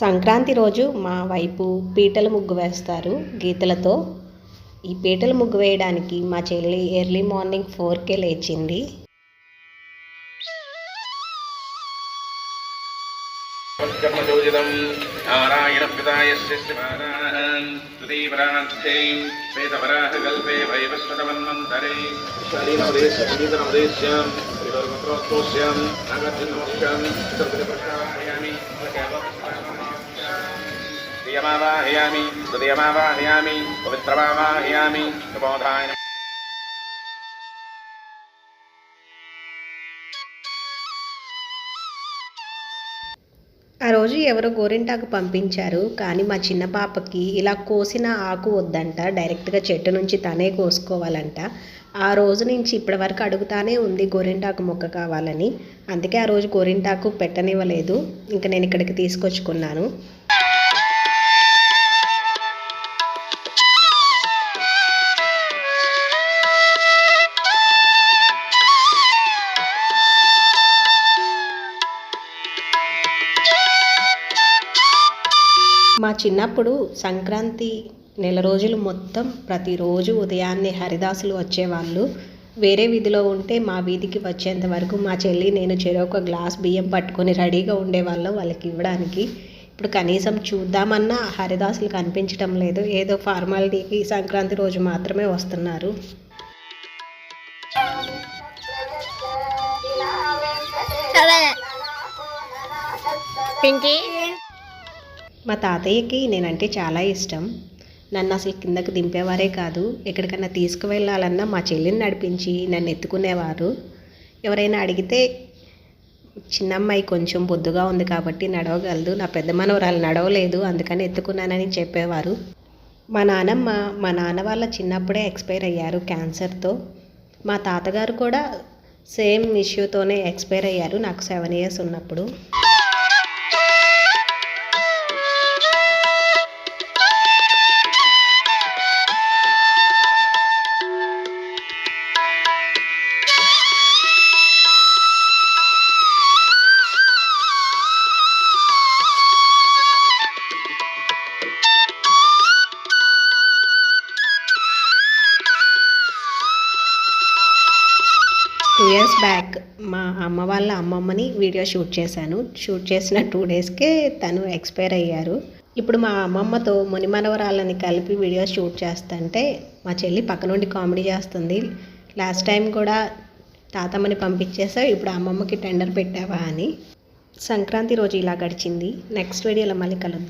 సంక్రాంతి రోజు మా వైపు పీటల ముగ్గు వేస్తారు గీతలతో. ఈ పీటల ముగ్గు వేయడానికి మా చెల్లి ఎర్లీ మార్నింగ్ ఫోర్కే లేచింది. ప్రియమావాహయామి హృదయమావాహయామి పవిత్రమావాహయామి నమోధాయ ఆ రోజు ఎవరో గోరింటాకు పంపించారు కానీ మా చిన్న పాపకి ఇలా కోసిన ఆకు వద్దంట డైరెక్ట్గా చెట్టు నుంచి తనే కోసుకోవాలంట. ఆ రోజు నుంచి ఇప్పటి వరకు అడుగుతానే ఉంది గోరింటాకు మొక్క కావాలని. అందుకే ఆ రోజు గోరింటాకు పెట్టనివ్వలేదు. ఇంకా నేను ఇక్కడికి తీసుకొచ్చుకున్నాను. మా చిన్నప్పుడు సంక్రాంతి నెల రోజులు మొత్తం ప్రతిరోజు ఉదయాన్నే హరిదాసులు వచ్చేవాళ్ళు. వేరే వీధిలో ఉంటే మా వీధికి వచ్చేంత వరకు మా చెల్లి నేను చెరొక గ్లాస్ బియ్యం పట్టుకొని రెడీగా ఉండేవాళ్ళం వాళ్ళకి ఇవ్వడానికి. ఇప్పుడు కనీసం చూద్దామన్నా హరిదాసులు కనిపించడం లేదు. ఏదో ఫార్మాలిటీకి సంక్రాంతి రోజు మాత్రమే వస్తున్నారు. పింకీ. మా తాతయ్యకి నేనంటే చాలా ఇష్టం. నన్ను అసలు కిందకు దింపేవారే కాదు. ఎక్కడికన్నా తీసుకువెళ్ళాలన్నా మా చెల్లిని నడిపించి నన్ను ఎత్తుకునేవారు. ఎవరైనా అడిగితే చిన్నమ్మాయి కొంచెం బొద్దుగా ఉంది కాబట్టి నడవగలదు. నా పెద్ద మనవరాలు నడవలేదు. అందుకని ఎత్తుకున్నానని చెప్పేవారు. మా నానమ్మ మా నాన్న వాళ్ళ చిన్నప్పుడే ఎక్స్పైర్ అయ్యారు క్యాన్సర్తో. మా తాతగారు కూడా సేమ్ ఇష్యూతోనే ఎక్స్పైర్ అయ్యారు నాకు సెవెన్ ఇయర్స్ ఉన్నప్పుడు. టూ ఇయర్స్ బ్యాక్ మా అమ్మ వాళ్ళ అమ్మమ్మని వీడియో షూట్ చేశాను. షూట్ చేసిన టూ డేస్కే తను ఎక్స్పైర్ అయ్యారు. ఇప్పుడు మా అమ్మమ్మతో మునిమనవరాలని కలిపి వీడియో షూట్ చేస్తుంటే మా చెల్లి పక్క నుండి కామెడీ చేస్తుంది. లాస్ట్ టైం కూడా తాతమ్మని పంపించేసావు ఇప్పుడు అమ్మమ్మకి టెండర్ పెట్టావా అని. సంక్రాంతి రోజు ఇలా గడిచింది. నెక్స్ట్ వీడియోలో మళ్ళీ కలుద్దాం.